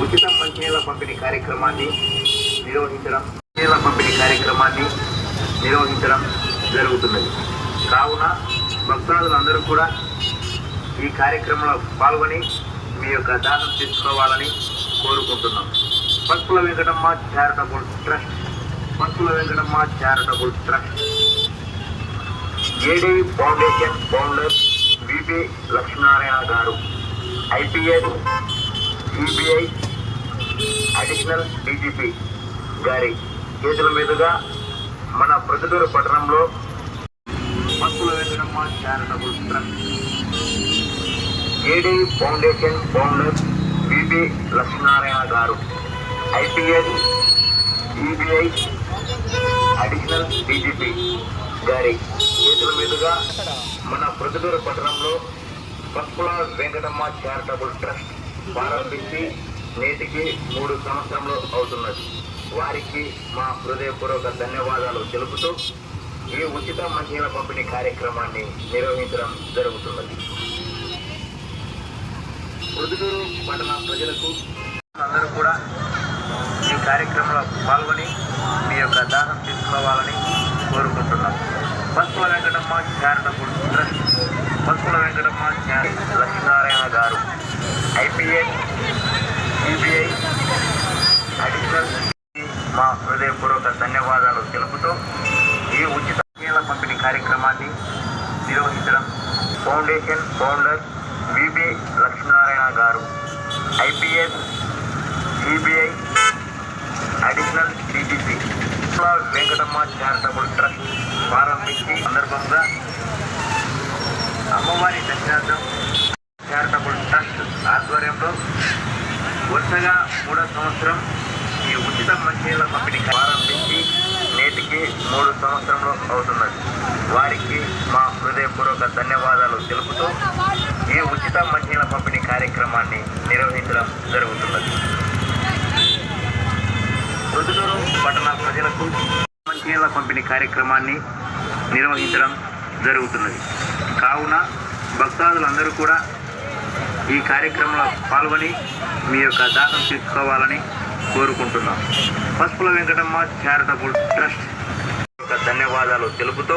ఉచిత మంచినీళ్ళ పంపిణీ కార్యక్రమాన్ని నిర్వహించడం నీళ్ళ పంపిణీ కార్యక్రమాన్ని నిర్వహించడం జరుగుతున్నది. కావున భక్తాదులందరూ కూడా ఈ కార్యక్రమంలో పాల్గొని మీ యొక్క దానం తీసుకోవాలని కోరుకుంటున్నాం. Pakkula Venkatamma charitable trust Pakkula Venkatamma charitable trust AD foundation founder VP Lakshminarayana garu IPS CBI additional DGP గారి చేతుల మీదుగా మన ప్రొద్దుటూరు పట్టణంలో Pasupula Venkatamma charitable trust AD foundation founder BB Lakshminarayana garu IPS CBI additional DGP గారి చేతుల మీదుగా మన ప్రొద్దుటూరు పట్టణంలో పసుపుల వెంకటమ్మ చారిటబుల్ ట్రస్ట్ ప్రారంభించి నేటికి మూడు సంవత్సరంలో అవుతున్నది. వారికి మా హృదయపూర్వక ధన్యవాదాలు తెలుపుతూ ఈ ఉచిత మహిళల పంపిణీ కార్యక్రమాన్ని నిర్వహించడం జరుగుతున్నది. ప్రొద్దుటూరు పట్టణ ప్రజలకు అందరూ కూడా ఈ కార్యక్రమంలో పాల్గొని మీ యొక్క దానం తీసుకోవాలని కోరుకుంటున్నాం. Pasupula Venkatamma charitable trust Pasupula Venkatamma Lakshminarayana garu IPS CBI additional మా హృదయపూర్వక ధన్యవాదాలు తెలుపుతూ ఈ ఉచిత నీళ్ళ పంపిణీ కార్యక్రమాన్ని నిర్వహించడం foundation founder VB Lakshminarayana garu IPS CBI additional DGP Venkatamma charitable trust ప్రారంభించి సందర్భంగా అమ్మవారి దర్శనార్థం చారిటబుల్ ట్రస్ట్ ఆధ్వర్యంలో వరుసగా మూడో సంవత్సరం ఉచిత మంచినీళ్ళ పంపిణీ ప్రారంభించి నేటికి మూడు సంవత్సరంలో అవుతున్నది. వారికి మా హృదయపూర్వక ధన్యవాదాలు తెలుపుతూ ఈ ఉచిత మంచినీళ్ళ పంపిణీ కార్యక్రమాన్ని నిర్వహించడం జరుగుతున్నది. ప్రొద్దుటూరు పట్టణ ప్రజలకు మంచినీళ్ళ పంపిణీ కార్యక్రమాన్ని నిర్వహించడం జరుగుతున్నది. కావున భక్తాదులందరూ కూడా ఈ కార్యక్రమంలో పాల్గొని మీ యొక్క దానం తీసుకోవాలని కోరుకుంటున్నాం. పసుపుల వెంకటమ్మ చారిటబుల్ ట్రస్ట్ ధన్యవాదాలు తెలుపుతూ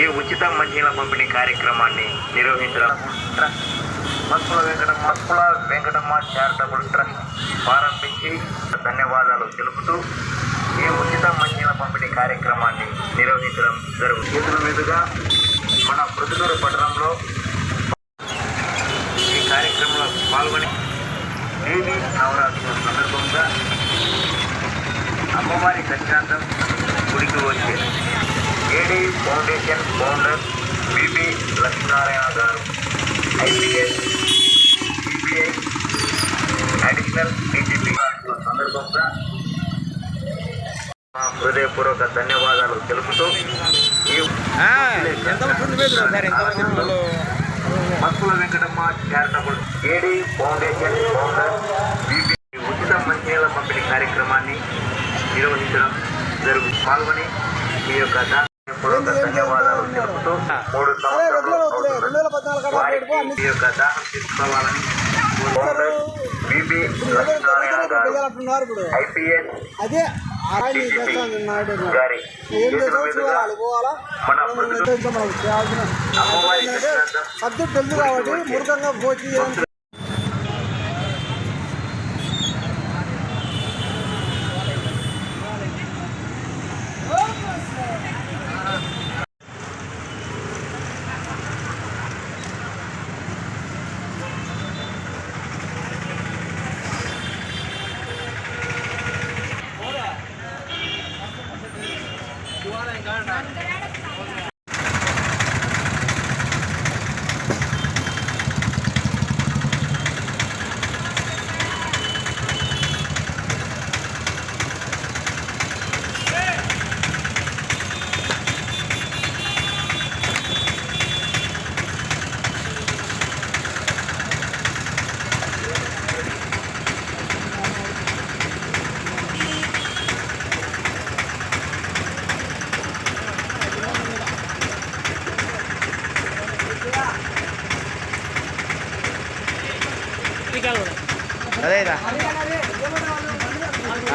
ఈ ఉచిత మంచినీళ్ళ పంపిణీ కార్యక్రమాన్ని నిర్వహించడం trust Pasupula Venkatamma Pasupula Venkatamma charitable trust ప్రారంభించి ధన్యవాదాలు తెలుపుతూ ఈ ఉచిత మంచినీళ్ళ పంపిణీ కార్యక్రమాన్ని నిర్వహించడం జరుగుతుంది. మీదుగా మన ప్రొద్దుటూరు పట్టణంలో ఈ కార్యక్రమంలో పాల్గొని దేవి నవరాత్రుల సందర్భంగా అమ్మవారి దర్శనార్థం గుడికి వచ్చే AD foundation founder BB Lakshminarayana garu IPS CBI additional DGP సందర్భంగా మా హృదయపూర్వక ధన్యవాదాలు తెలుపుతూ Makkula Venkatamma charitable AD foundation founder BB ఉచిత మంచినీళ్ళ పంపిణీ కార్యక్రమాన్ని నిర్వహించడం జరుగు పాల్గొని మీ యొక్క దానపూర్వక ధన్యవాదాలు తెలుపుతూ మూడు సంవత్సరాలు మీ యొక్క దానం తీసుకోవాలని ఫౌండర్ బీబీ లక్ష్మీనారాయణ గారు అంటున్నారు ఇప్పుడు ఐపీఎస్ అదే గారి మీదుగా చూడాలి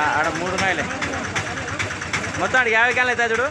ఆడ మూడు మైలే మొత్తం ఆడ యాభై క్యాన్లు అవుతాయి చూడు.